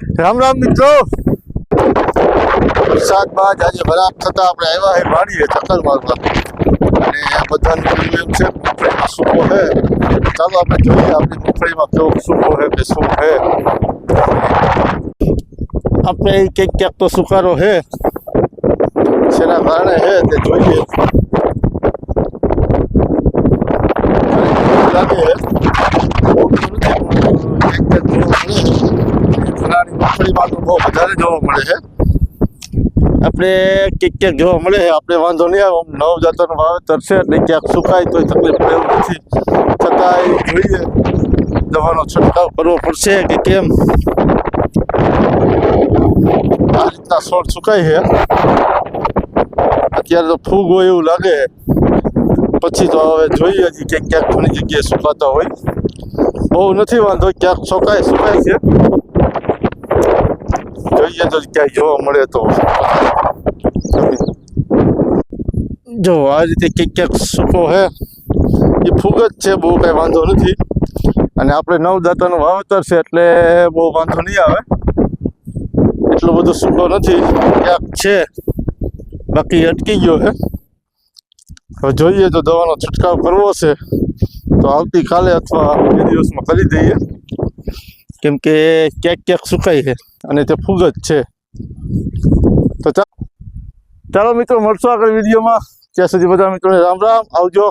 રામ રામ મિત્રો. વરસાદ બાદ આજે ખરાબ થતા આપણે આવ્યા હે વાડીએ ચક્કર મારવા. અને બધાને જોયું એમ છે મગફળીમાં સૂકો હે. ચાલો આપણે જોઈએ આપણી મગફળીમાં કેવો સૂકો હે કે શું હે. આપણે ક્યાંક ક્યાંક તો સુકારો હે. જેના કારણે હે તે જોઈએ. લાગે હે. બહુ તો નથી પણ ક્યાંક ક્યાંક જોવા મળે ફલાણી મગફળીમાં તો બહુ વધારે જોવા મળે છે. આપણે ક્યાંક ક્યાંક જોવા મળે છે. આપણે વાંધો નહીં આવે નવ જાતોનું વાવેતર છે એટલે ક્યાંક સુકાય તોય તકલીફ પડે નથી. છતાંય જોઈએ, દવાનો છંટકાવ કરવો પડશે કે કેમ? આ રીતના છોડ સુકાય છે. અત્યારે તો ફૂગ હોય એવું લાગે. પછી તો હવે જોઈએ હજી ક્યાંક ક્યાંક ઘણી જગ્યાએ સુકાતા હોય. બહુ નથી વાંધો, ક્યાંક સુકાય સુકાય છે. જોઈએ તો ક્યાંય જોવા મળે તો. જો, આ રીતે ક્યાંક ક્યાંક સૂકો હે. એ ફૂગ જ છે, બહુ કાંઈ વાંધો નથી. અને આપણે નવદાતાનું વાવેતર છે, એટલે બહુ વાંધો નહીં આવે. એટલો બધો સૂકો નથી. ક્યાંક છે. બાકી અટકી ગયો હે. હવે જોઈએ તો દવાનો છંટકાવ કરવો છે. તો આવતીકાલે અથવા બે દિવસમાં કરી દઈએ. કેમ કે ક્યાંક ક્યાંક સુકાય છે અને તે ફૂગ જ છે. તો ચાલો મિત્રો, મળશો આગળ વિડીયોમાં. ત્યાં સુધી બધા મિત્રોને રામ રામ. આવજો.